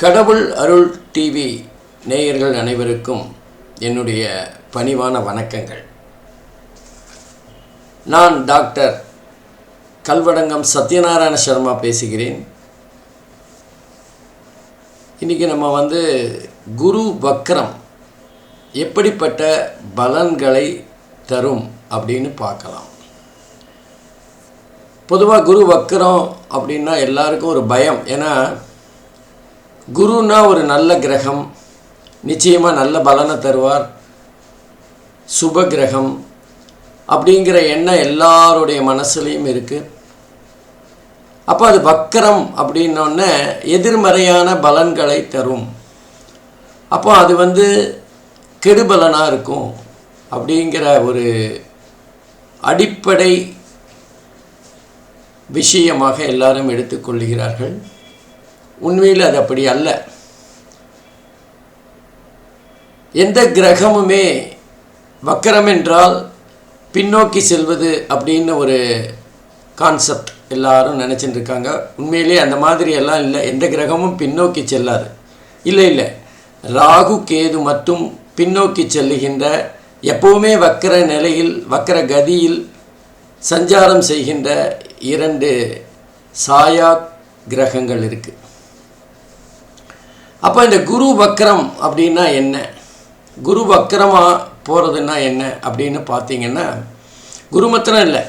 கடவுள் அருள் டிவி நேயர்கள் அனைவருக்கும் என்னுடைய பணிவான வணக்கங்கள். நான் டாக்டர் கல்வடங்கம் சத்யநாராயண சர்மா பேசுகிறேன். இன்றைக்கி நம்ம வந்து குரு வக்ரம் எப்படிப்பட்ட பலன்களை தரும் அப்படின்னு பார்க்கலாம். பொதுவாக குரு வக்ரம் அப்படின்னா எல்லாருக்கும் ஒரு பயம். ஏன்னா குருன்னா ஒரு நல்ல கிரகம். நிச்சயமாக நல்ல பலனை தருவார். சுப கிரகம். அப்படிங்கிற எண்ணம் எல்லாருடைய மனசுலேயும் இருக்குது அப்போ அது வக்கரம் அப்படின்னோடனே எதிர்மறையான பலன்களை தரும். அப்போ அது வந்து கெடுபலனாக இருக்கும் அப்படிங்கிற ஒரு அடிப்படை விஷயமாக எல்லாரும் எடுத்துக்கொள்கிறார்கள். உண்மையில் அது அப்படி அல்ல. எந்த கிரகமுமே வக்கரம் என்றால் பின்னோக்கி செல்வது அப்படின்னு ஒரு கான்செப்ட் எல்லாரும் நினச்சிட்டு இருக்காங்க. உண்மையிலே அந்த மாதிரி எல்லாம் இல்லை. எந்த கிரகமும் பின்னோக்கி செல்லாது. இல்லை இல்லை. ராகு கேது மட்டும் பின்னோக்கி செல்லுகின்ற எப்போவுமே வக்கர நிலையில் வக்கர கதியில் சஞ்சாரம் செய்கின்ற இரண்டு சாயா கிரகங்கள் இருக்குது அப்போ இந்த குரு வக்ரம் அப்படின்னா என்ன? குரு வக்ரமாக போகிறதுன்னா என்ன அப்படின்னு பார்த்தீங்கன்னா குரு மாத்திரம் இல்லை.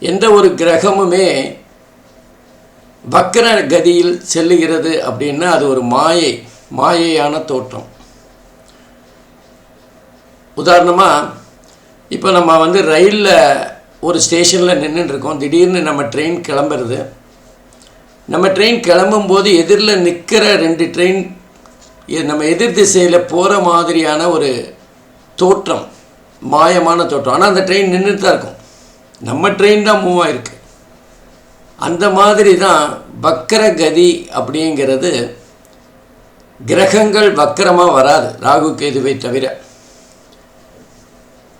எந்த ஒரு கிரகமுமே வக்கர கதியில் செல்லுகிறது அப்படின்னா அது ஒரு மாயை மாயையான தோற்றம். உதாரணமாக இப்போ நம்ம வந்து ரயிலில் ஒரு ஸ்டேஷனில் நின்றுட்டுருக்கோம் திடீர்னு நம்ம ட்ரெயின் கிளம்புறது. நம்ம ட்ரெயின் கிளம்பும்போது எதிரில் நிற்கிற ரெண்டு ட்ரெயின் நம்ம எதிர் திசையில் போகிற மாதிரியான ஒரு தோற்றம் மாயமான தோற்றம். ஆனால் அந்த ட்ரெயின் நின்றுட்டு தான் இருக்கும். நம்ம ட்ரெயின் தான் மூவ் ஆகிருக்கு அந்த மாதிரி தான் வக்கர கதி அப்படிங்கிறது கிரகங்கள் வக்கரமாக வராது ராகு கேதுவை தவிர.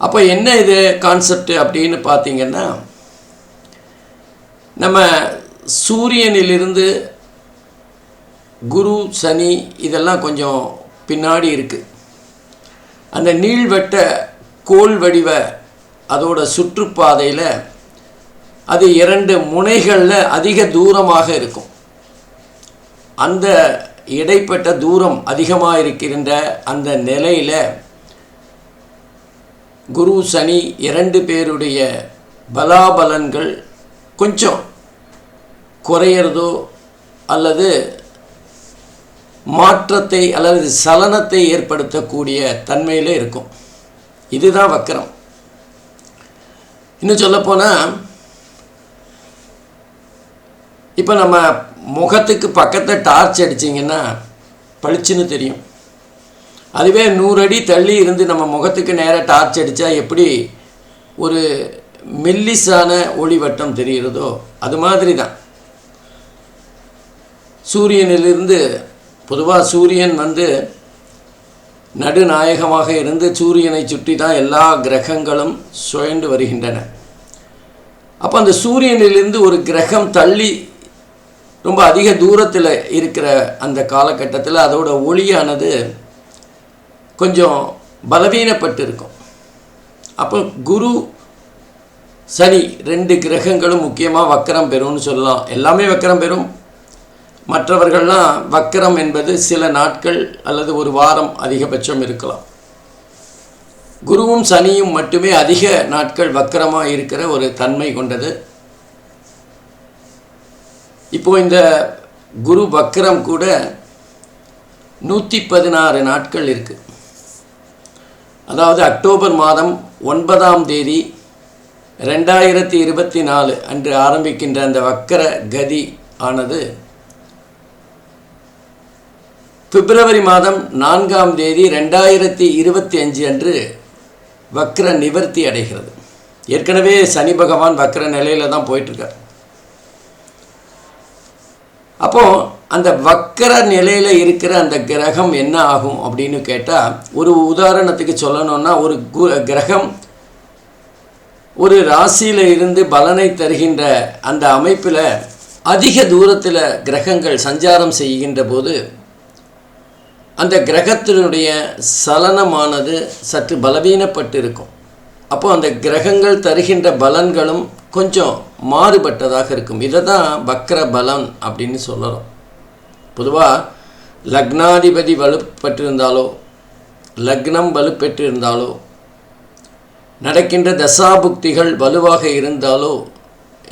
அப்போ என்ன இது கான்செப்ட் அப்படின்னு பார்த்தீங்கன்னா நம்ம சூரியனிலிருந்து குரு சனி இதெல்லாம் கொஞ்சம் பின்னாடி இருக்குது அந்த நீள்வட்ட கோல் வடிவ அதோட சுற்றுப்பாதையில் அது இரண்டு முனைகளில் அதிக தூரமாக இருக்கும். அந்த இடைப்பட்ட தூரம் அதிகமாக இருக்கின்ற அந்த நிலையில் குரு சனி இரண்டு பேருடைய பலாபலன்கள் கொஞ்சம் குறையிறதோ அல்லது மாற்றத்தை அல்லது சலனத்தை ஏற்படுத்தக்கூடிய தன்மையில் இருக்கும். இதுதான் வக்கரம். இன்னும் சொல்லப்போனால் இப்போ நம்ம முகத்துக்கு பக்கத்தில் டார்ச் அடிச்சிங்கன்னா பளிச்சுன்னு தெரியும். அதுவே நூறு அடி தள்ளி இருந்து நம்ம முகத்துக்கு நேராக டார்ச் அடித்தா எப்படி ஒரு மெல்லிசான ஒளிவட்டம் தெரிகிறதோ அது மாதிரி தான் சூரியனிலிருந்து பொதுவாக சூரியன் வந்து நடுநாயகமாக இருந்து சூரியனை சுற்றி தான் எல்லா கிரகங்களும் சுழண்டு வருகின்றன. அப்போ அந்த சூரியனிலிருந்து ஒரு கிரகம் தள்ளி ரொம்ப அதிக தூரத்தில் இருக்கிற அந்த காலகட்டத்தில் அதோட ஒளியானது கொஞ்சம் பலவீனப்பட்டு இருக்கும் அப்போ குரு சனி ரெண்டு கிரகங்களும் முக்கியமாக வக்கரம் பெறும்னு சொல்லலாம். எல்லாமே வக்கரம் பெறும். மற்றவர்கள்லாம் வக்கரம் என்பது சில நாட்கள் அல்லது ஒரு வாரம் அதிகபட்சம் இருக்கலாம். குருவும் சனியும் மட்டுமே அதிக நாட்கள் வக்கரமாக இருக்கிற ஒரு தன்மை கொண்டது. இப்போ இந்த குரு வக்கரம் கூட நூற்றி பதினாறு நாட்கள் இருக்குது அதாவது அக்டோபர் மாதம் ஒன்பதாம் தேதி ரெண்டாயிரத்தி இருபத்தி நாலு அன்று ஆரம்பிக்கின்ற அந்த வக்கர கதி ஆனது பிப்ரவரி மாதம் நான்காம் தேதி ரெண்டாயிரத்தி இருபத்தி அஞ்சு அன்று வக்ர நிவர்த்தி அடைகிறது. ஏற்கனவே சனி பகவான் வக்ர நிலையில் தான் போயிட்டுருக்கார். அப்போது அந்த வக்கர நிலையில் இருக்கிற அந்த கிரகம் என்ன ஆகும் அப்படின்னு கேட்டால் ஒரு உதாரணத்துக்கு சொல்லணும்னா ஒரு கு கிரகம் ஒரு ராசியில் இருந்து பலனை தருகின்ற அந்த அமைப்பில் அதிக தூரத்தில் கிரகங்கள் சஞ்சாரம் செய்கின்ற போது அந்த கிரகத்தினுடைய சலனமானது சற்று பலவீனப்பட்டு இருக்கும் அப்போ அந்த கிரகங்கள் தருகின்ற பலன்களும் கொஞ்சம் மாறுபட்டதாக இருக்கும். இதை தான் வக்ர பலன் அப்படின்னு சொல்லலாம் பொதுவாக லக்னாதிபதி வலுப்பட்டிருந்தாலோ லக்னம் வலுப்பெற்றிருந்தாலோ நடக்கின்ற தசாபுக்திகள் வலுவாக இருந்தாலோ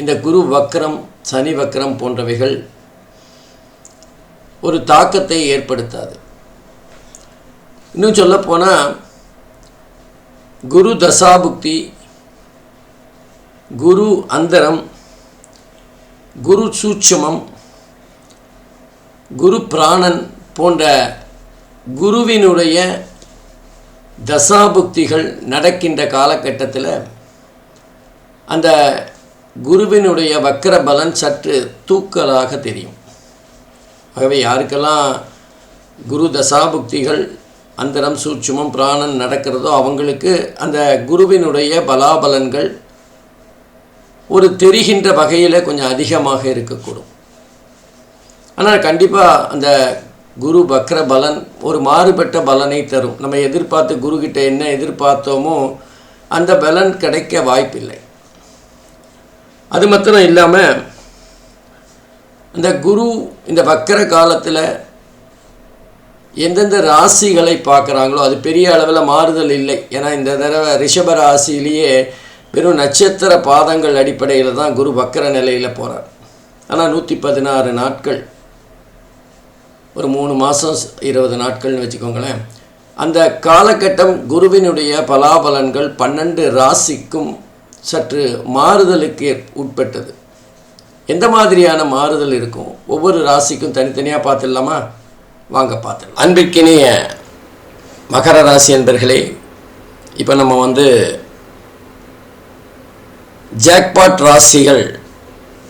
இந்த குரு வக்ரம் சனி வக்ரம் போன்றவைகள் ஒரு தாக்கத்தை ஏற்படுத்தாது. இன்னும் சொல்லப்போனால் குரு தசாபுக்தி குரு அந்தரம் குரு சூட்சமம் குரு பிராணன் போன்ற குருவினுடைய தசாபுக்திகள் நடக்கின்ற காலகட்டத்தில் அந்த குருவினுடைய வக்கர பலன் சற்று தூக்கலாக தெரியும். ஆகவே யாருக்கெல்லாம் குரு தசாபுக்திகள் அந்தரம் சூட்சுமம் பிராணன் நடக்கிறதோ அவங்களுக்கு அந்த குருவினுடைய பலாபலன்கள் ஒரு தெரிகின்ற வகையில் கொஞ்சம் அதிகமாக இருக்கக்கூடும். ஆனால் கண்டிப்பாக அந்த குரு பக்ர பலன் ஒரு மாறுபட்ட பலனை தரும். நம்ம எதிர்பார்த்து குருக்கிட்ட என்ன எதிர்பார்த்தோமோ அந்த பலன் கிடைக்க வாய்ப்பில்லை. அது மாத்திரம் இல்லாமல் அந்த குரு இந்த வக்கர காலத்தில் எந்தெந்த ராசிகளை பார்க்குறாங்களோ அது பெரிய அளவில் மாறுதல் இல்லை. ஏன்னா இந்த தடவை ரிஷப ராசியிலேயே வெறும் நட்சத்திர பாதங்கள் அடிப்படையில் தான் குரு வக்கர நிலையில் போகிறார் ஆனால் நூற்றி பதினாறு நாட்கள் ஒரு மூணு மாதம் இருபது நாட்கள்னு வச்சுக்கோங்களேன். அந்த காலகட்டம் குருவினுடைய பலாபலன்கள் பன்னெண்டு ராசிக்கும் சற்று மாறுதலுக்கு உட்பட்டது. எந்த மாதிரியான மாறுதல் இருக்கும்? ஒவ்வொரு ராசிக்கும் தனித்தனியாக பார்த்துடலாமா? வாங்க பார்த்துடலாம். அன்பிற்கினிய மகர ராசி என்பர்களே இப்போ நம்ம வந்து ஜாக்பாட் ராசிகள்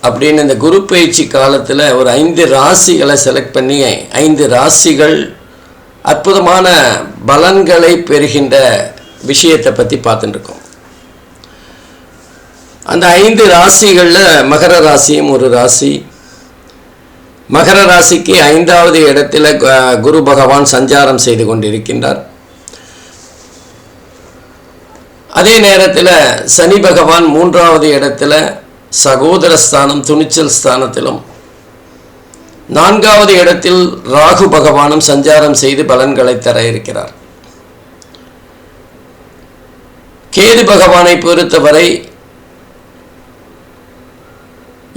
அப்படின்னு இந்த குரு பயிற்சி காலத்தில் ஒரு ஐந்து ராசிகளை செலக்ட் பண்ணி ஐந்து ராசிகள் அற்புதமான பலன்களை பெறுகின்ற விஷயத்தை பற்றி பார்த்துட்டுருக்கோம் அந்த ஐந்து ராசிகளில் மகர ராசியும் ஒரு ராசி மகர ராசிக்கு ஐந்தாவது இடத்தில் குரு பகவான் சஞ்சாரம் செய்து கொண்டிருக்கின்றார். அதே நேரத்தில் சனி பகவான் மூன்றாவது இடத்துல சகோதர ஸ்தானம் துணிச்சல் ஸ்தானத்திலும். நான்காவது இடத்தில் ராகு பகவானும் சஞ்சாரம் செய்து பலன்களை தர இருக்கிறார். கேது பகவானை பொறுத்தவரை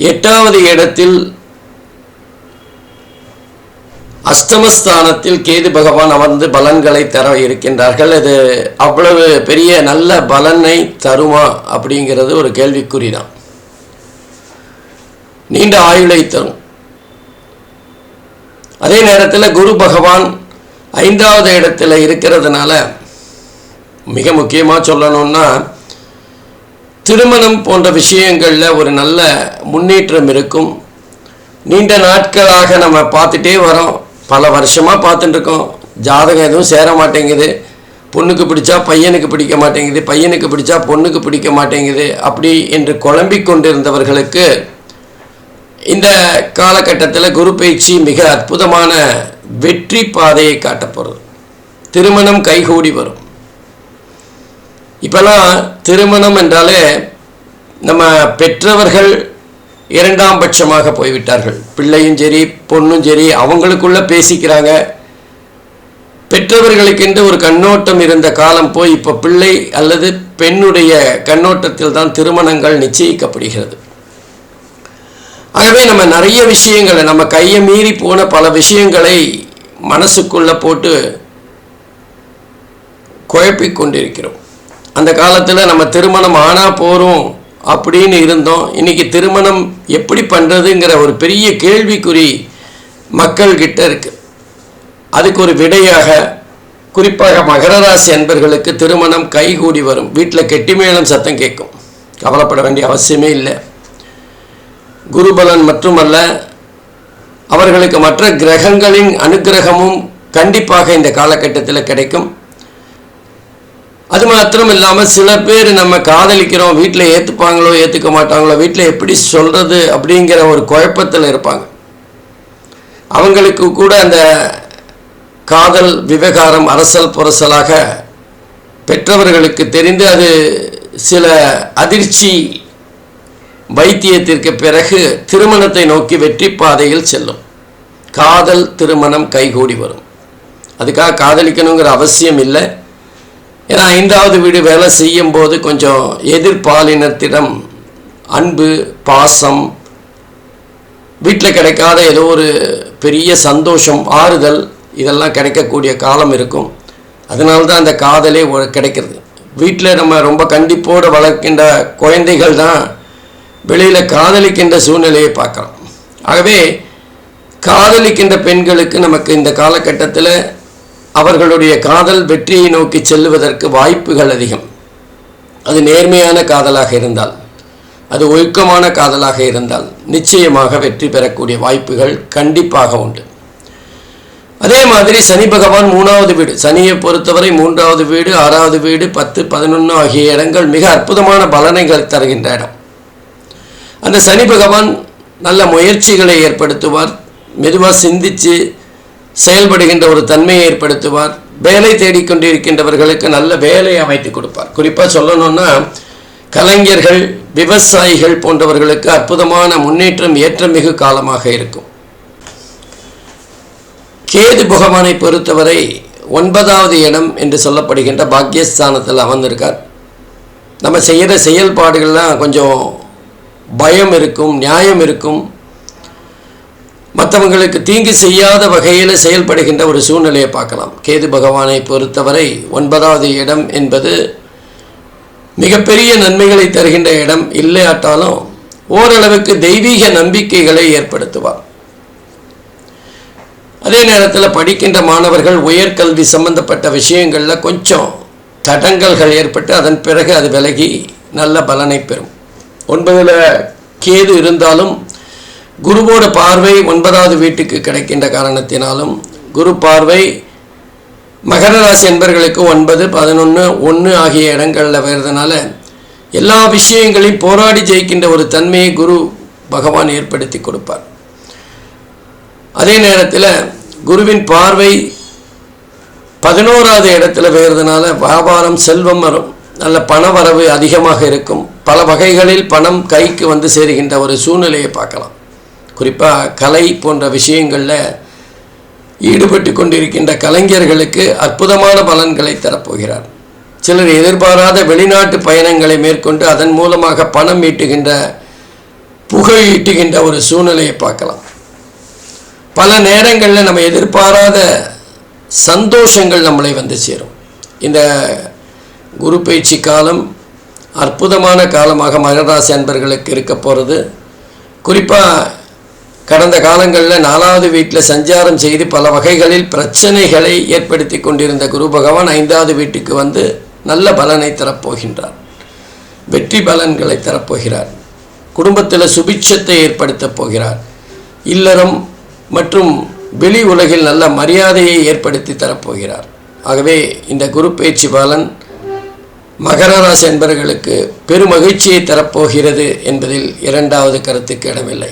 எட்டாவது இடத்தில் அஷ்டமஸ்தானத்தில் கேது பகவான் அமர்ந்து பலன்களை தர இருக்கின்றார்கள். இது அவ்வளவு பெரிய நல்ல பலனை தருமா அப்படிங்கிறது ஒரு கேள்விக்குறிதான் நீண்ட ஆயுளை தரும். அதே நேரத்தில் குரு பகவான் ஐந்தாவது இடத்துல இருக்கிறதுனால மிக முக்கியமாக சொல்லணும்னா திருமணம் போன்ற விஷயங்களில் ஒரு நல்ல முன்னேற்றம் இருக்கும். நீண்ட நாட்களாக நம்ம பார்த்துட்டே வரோம். பல வருஷமாக பார்த்துட்டுருக்கோம். ஜாதகம் எதுவும் சேர மாட்டேங்குது. பொண்ணுக்கு பிடிச்சா பையனுக்கு பிடிக்க மாட்டேங்குது. பையனுக்கு பிடிச்சா பொண்ணுக்கு பிடிக்க மாட்டேங்குது. அப்படி என்று குழம்பிக் கொண்டிருந்தவர்களுக்கு இந்த காலகட்டத்தில் குரு பயிற்சி மிக அற்புதமான வெற்றி பாதையை காட்டப்போகிறது திருமணம் கைகூடி வரும். இப்போல்லாம் திருமணம் என்றாலே நம்ம பெற்றவர்கள் இரண்டாம் பட்சமாக போய்விட்டார்கள். பிள்ளையும் சரி பொண்ணும் சரி அவங்களுக்குள்ள பேசிக்கிறாங்க. பெற்றவர்களுக்கென்று ஒரு கண்ணோட்டம் இருந்த காலம் போய் இப்போ பிள்ளை அல்லது பெண்ணுடைய கண்ணோட்டத்தில் தான் திருமணங்கள் நிச்சயிக்கப்படுகிறது. ஆகவே நம்ம நிறைய விஷயங்களை நம்ம கையை மீறி போன பல விஷயங்களை மனசுக்குள்ள போட்டு குழப்பிக் கொண்டிருக்கிறோம். அந்த காலத்தில் நம்ம திருமணம் ஆனால் போகிறோம் அப்படின்னு இருந்தோம். இன்னைக்கு திருமணம் எப்படி பண்ணுறதுங்கிற ஒரு பெரிய கேள்விக்குறி மக்கள்கிட்ட இருக்குது அதுக்கு ஒரு விடையாக குறிப்பாக மகர ராசி அன்பர்களுக்கு திருமணம் கைகூடி வரும். வீட்டில் கெட்டிமேளம் சத்தம் கேட்கும். கவலைப்பட வேண்டிய அவசியமே இல்லை. குருபலன் மட்டுமல்ல அவர்களுக்கு மற்ற கிரகங்களின் அனுக்கிரகமும் கண்டிப்பாக இந்த காலகட்டத்தில் கிடைக்கும். அது மாத்திரம் இல்லாமல் சில பேர் நம்ம காதலிக்கிறோம் வீட்டில் ஏற்றுப்பாங்களோ ஏற்றுக்க மாட்டாங்களோ வீட்டில் எப்படி சொல்கிறது அப்படிங்கிற ஒரு குழப்பத்தில் இருப்பாங்க. அவங்களுக்கு கூட அந்த காதல் விவகாரம் அரசல் புரசலாக பெற்றவர்களுக்கு தெரிந்து அது சில அதிர்ச்சி வைத்தியத்திற்கு பிறகு திருமணத்தை நோக்கி வெற்றி பாதையில் செல்லும். காதல் திருமணம் கைகூடி வரும். அதுக்காக காதலிக்கணுங்கிற அவசியம் இல்லை. ஏன்னா ஐந்தாவது வீடு வேலை செய்யும் போது கொஞ்சம் எதிர்பாலினத்திடம் அன்பு பாசம் வீட்டில் கிடைக்காத ஏதோ ஒரு பெரிய சந்தோஷம் ஆறுதல் இதெல்லாம் கிடைக்கக்கூடிய காலம் இருக்கும். அதனால தான் அந்த காதலே கிடைக்கிறது. வீட்டில் நம்ம ரொம்ப கண்டிப்போடு வளர்க்கின்ற குழந்தைகள் தான் வெளியில் காதலிக்கின்ற சூழ்நிலையை பார்க்கலாம். ஆகவே காதலிக்கின்ற பெண்களுக்கு நமக்கு இந்த காலகட்டத்தில் அவர்களுடைய காதல் வெற்றியை நோக்கி செல்லுவதற்கு வாய்ப்புகள் அதிகம். அது நேர்மையான காதலாக இருந்தால் அது ஒழுக்கமான காதலாக இருந்தால் நிச்சயமாக வெற்றி பெறக்கூடிய வாய்ப்புகள் கண்டிப்பாக உண்டு. அதே மாதிரி சனி பகவான் மூணாவது வீடு சனியை பொறுத்தவரை மூன்றாவது வீடு ஆறாவது வீடு பத்து பதினொன்று ஆகிய இடங்கள் மிக அற்புதமான பலனைகள் தருகின்ற இடம். அந்த சனி பகவான் நல்ல முயற்சிகளை ஏற்படுத்துவார். மெதுவாக சிந்தித்து செயல்படுகின்ற ஒரு தன்மையை ஏற்படுத்துவார். வேலை தேடிக்கொண்டிருக்கின்றவர்களுக்கு நல்ல வேலை அமைத்து கொடுப்பார். குறிப்பாக சொல்லணும்னா கலைஞர்கள் விவசாயிகள் போன்றவர்களுக்கு அற்புதமான முன்னேற்றம் ஏற்றமிகு காலமாக இருக்கும். கேது பகவானை பொறுத்தவரை ஒன்பதாவது இடம் என்று சொல்லப்படுகின்ற பாக்கியஸ்தானத்தில் அமர்ந்திருக்கார். நம்ம செய்கிற செயல்பாடுகள்லாம் கொஞ்சம் பயம் இருக்கும் நியாயம் இருக்கும். மற்றவங்களுக்கு தீங்கு செய்யாத வகையில் செயல்படுகின்ற ஒரு சூழ்நிலையை பார்க்கலாம். கேது பகவானை பொறுத்தவரை ஒன்பதாவது இடம் என்பது மிகப்பெரிய நன்மைகளை தருகின்ற இடம் இல்லையாட்டாலும் ஓரளவுக்கு தெய்வீக நம்பிக்கைகளை ஏற்படுத்துவார். அதே நேரத்தில் படிக்கின்ற மாணவர்கள் உயர்கல்வி சம்பந்தப்பட்ட விஷயங்களில் கொஞ்சம் தடங்கல்கள் ஏற்பட்டு அதன் பிறகு அது விலகி நல்ல பலனை பெறும். ஒன்பதில் கேது இருந்தாலும் குருவோட பார்வை ஒன்பதாவது வீட்டுக்கு கிடைக்கின்ற காரணத்தினாலும் குரு பார்வை மகர ராசி என்பர்களுக்கு ஒன்பது பதினொன்று ஒன்று ஆகிய இடங்களில் வருதுனால எல்லா விஷயங்களையும் போராடி ஜெயிக்கின்ற ஒரு தன்மையை குரு பகவான் ஏற்படுத்தி கொடுப்பார். அதே நேரத்தில் குருவின் பார்வை பதினோராவது இடத்துல வேறதுனால வியாபாரம் செல்வம் வரும். நல்ல பண வரவு அதிகமாக இருக்கும். பல வகைகளில் பணம் கைக்கு வந்து சேருகின்ற ஒரு சூழ்நிலையை பார்க்கலாம். குறிப்பாக கலை போன்ற விஷயங்களில் ஈடுபட்டு கொண்டிருக்கின்ற கலைஞர்களுக்கு அற்புதமான பலன்களை தரப்போகிறார். சிலர் எதிர்பாராத வெளிநாட்டு பயணங்களை மேற்கொண்டு அதன் மூலமாக பணம் ஈட்டுகின்ற புகழ் ஈட்டுகின்ற ஒரு சூழ்நிலையை பார்க்கலாம். பல நேரங்களில் நம்ம எதிர்பாராத சந்தோஷங்கள் நம்மளை வந்து சேரும். இந்த குரு பயிற்சி காலம் அற்புதமான காலமாக மகராசி அன்பர்களுக்கு இருக்க போகிறது குறிப்பாக கடந்த காலங்களில் நாலாவது வீட்டில் சஞ்சாரம் செய்து பல வகைகளில் பிரச்சனைகளை ஏற்படுத்தி கொண்டிருந்த குரு பகவான் ஐந்தாவது வீட்டுக்கு வந்து நல்ல பலனை தரப்போகின்றார். வெற்றி பலன்களை தரப்போகிறார். குடும்பத்தில் சுபிட்சத்தை ஏற்படுத்தப் போகிறார். இல்லறம் மற்றும் வெளி உலகில் நல்ல மரியாதையை ஏற்படுத்தி தரப்போகிறார். ஆகவே இந்த குரு பேச்சு பலன் மகர ராசி என்பவர்களுக்கு பெருமகிழ்ச்சியை தரப்போகிறது என்பதில் இரண்டாவது கருத்துக்கு இடமில்லை